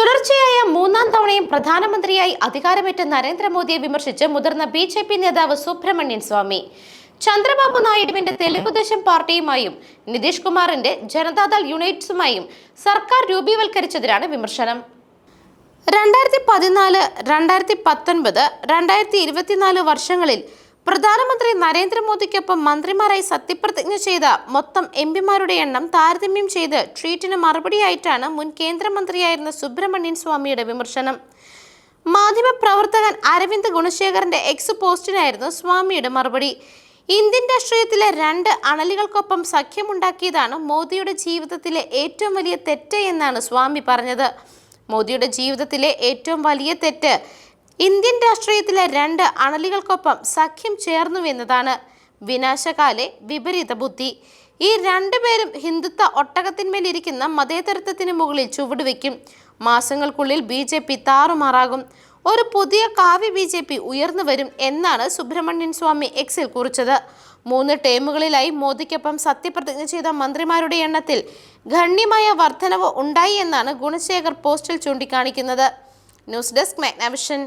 തുടർച്ചയായ മൂന്നാം തവണയും പ്രധാനമന്ത്രിയായി അധികാരമേറ്റ നരേന്ദ്രമോദിയെ വിമർശിച്ച് മുതിർന്ന ബി ജെ പി നേതാവ് സുബ്രഹ്മണ്യൻ സ്വാമി. ചന്ദ്രബാബു നായിഡുവിന്റെ തെലുഗുദേശം പാർട്ടിയുമായും നിതീഷ് കുമാറിന്റെ ജനതാദൾ യുണൈറ്റ്സുമായും സർക്കാർ രൂപീവൽക്കരിച്ചതിനാണ് വിമർശനം. രണ്ടായിരത്തി പതിനാല് രണ്ടായിരത്തി പത്തൊൻപത് രണ്ടായിരത്തി ഇരുപത്തിനാല് വർഷങ്ങളിൽ പ്രധാനമന്ത്രി നരേന്ദ്രമോദിക്കൊപ്പം മന്ത്രിമാരായി സത്യപ്രതിജ്ഞ ചെയ്ത മൊത്തം എം പിമാരുടെ എണ്ണം താരതമ്യം ചെയ്ത് ട്വീറ്റിന് മറുപടിയായിട്ടാണ് മുൻ കേന്ദ്രമന്ത്രിയായിരുന്ന സുബ്രഹ്മണ്യൻ സ്വാമിയുടെ വിമർശനം. മാധ്യമപ്രവർത്തകൻ അരവിന്ദ് ഗുണശേഖരന്റെ എക്സ് പോസ്റ്റിനായിരുന്നു സ്വാമിയുടെ മറുപടി. ഇന്ത്യൻ രാഷ്ട്രീയത്തിലെ രണ്ട് അണലികൾക്കൊപ്പം സഖ്യമുണ്ടാക്കിയതാണ് മോദിയുടെ ജീവിതത്തിലെ ഏറ്റവും വലിയ തെറ്റ് എന്നാണ് സ്വാമി പറഞ്ഞത്. മോദിയുടെ ജീവിതത്തിലെ ഏറ്റവും വലിയ തെറ്റ് ഇന്ത്യൻ രാഷ്ട്രീയത്തിലെ രണ്ട് അണലികൾക്കൊപ്പം സഖ്യം ചേർന്നുവെന്നതാണ് വിനാശകാലെ വിപരീത ബുദ്ധി. ഈ രണ്ടുപേരും ഹിന്ദുത്വ ഒട്ടകത്തിന്മേലിരിക്കുന്ന മതേതരത്വത്തിന് മുകളിൽ ചുവടുവെക്കും. മാസങ്ങൾക്കുള്ളിൽ ബി ജെ പി താറുമാറാകും. ഒരു പുതിയ കാവ്യ ബി ജെ പി ഉയർന്നു വരും എന്നാണ് സുബ്രഹ്മണ്യൻ സ്വാമി എക്സിൽ കുറിച്ചത്. മൂന്ന് ടേമുകളിലായി മോദിക്കൊപ്പം സത്യപ്രതിജ്ഞ ചെയ്ത മന്ത്രിമാരുടെ എണ്ണത്തിൽ ഗണ്യമായ വർധനവ് ഉണ്ടായി എന്നാണ് ഗുണശേഖർ പോസ്റ്റിൽ ചൂണ്ടിക്കാണിക്കുന്നത്. News desk Magnavision.